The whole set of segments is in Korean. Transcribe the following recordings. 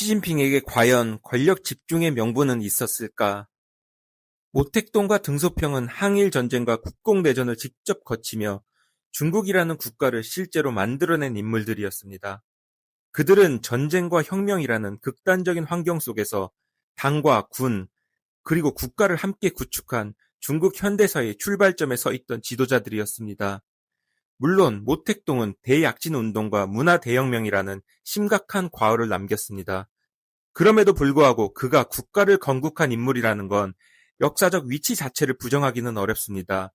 시진핑에게 과연 권력 집중의 명분은 있었을까? 모택동과 등소평은 항일 전쟁과 국공내전을 직접 거치며 중국이라는 국가를 실제로 만들어낸 인물들이었습니다. 그들은 전쟁과 혁명이라는 극단적인 환경 속에서 당과 군, 그리고 국가를 함께 구축한 중국 현대사의 출발점에 서 있던 지도자들이었습니다. 물론 모택동은 대약진 운동과 문화 대혁명이라는 심각한 과오를 남겼습니다. 그럼에도 불구하고 그가 국가를 건국한 인물이라는 건 역사적 위치 자체를 부정하기는 어렵습니다.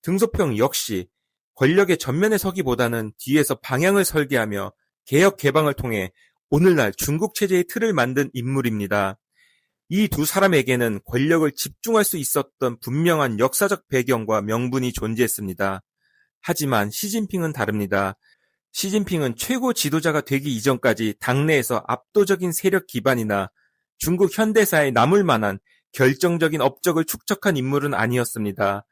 등소평 역시 권력의 전면에 서기보다는 뒤에서 방향을 설계하며 개혁 개방을 통해 오늘날 중국 체제의 틀을 만든 인물입니다. 이 두 사람에게는 권력을 집중할 수 있었던 분명한 역사적 배경과 명분이 존재했습니다. 하지만 시진핑은 다릅니다. 시진핑은 최고 지도자가 되기 이전까지 당내에서 압도적인 세력 기반이나 중국 현대사에 남을 만한 결정적인 업적을 축적한 인물은 아니었습니다.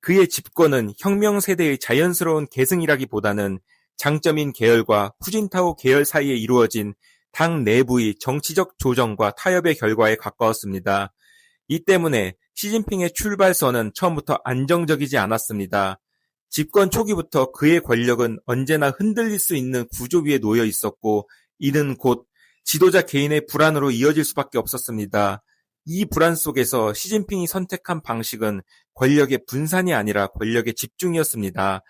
그의 집권은 혁명 세대의 자연스러운 계승이라기보다는 장점인 계열과 후진타오 계열 사이에 이루어진 당 내부의 정치적 조정과 타협의 결과에 가까웠습니다. 이 때문에 시진핑의 출발선은 처음부터 안정적이지 않았습니다. 집권 초기부터 그의 권력은 언제나 흔들릴 수 있는 구조 위에 놓여 있었고 이는 곧 지도자 개인의 불안으로 이어질 수밖에 없었습니다. 이 불안 속에서 시진핑이 선택한 방식은 권력의 분산이 아니라 권력의 집중이었습니다.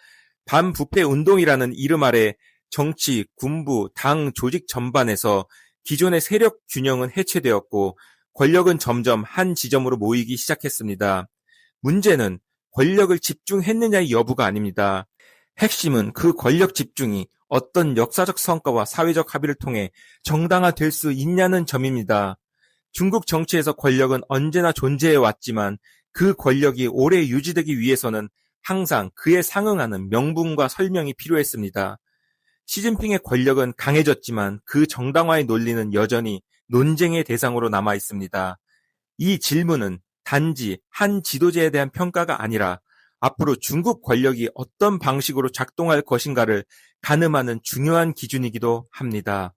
반부패 운동이라는 이름 아래 정치, 군부, 당, 조직 전반에서 기존의 세력 균형은 해체되었고 권력은 점점 한 지점으로 모이기 시작했습니다. 문제는 권력을 집중했느냐의 여부가 아닙니다. 핵심은 그 권력 집중이 어떤 역사적 성과와 사회적 합의를 통해 정당화될 수 있냐는 점입니다. 중국 정치에서 권력은 언제나 존재해 왔지만 그 권력이 오래 유지되기 위해서는 항상 그에 상응하는 명분과 설명이 필요했습니다. 시진핑의 권력은 강해졌지만 그 정당화의 논리는 여전히 논쟁의 대상으로 남아 있습니다. 이 질문은 단지 한 지도자에 대한 평가가 아니라 앞으로 중국 권력이 어떤 방식으로 작동할 것인가를 가늠하는 중요한 기준이기도 합니다.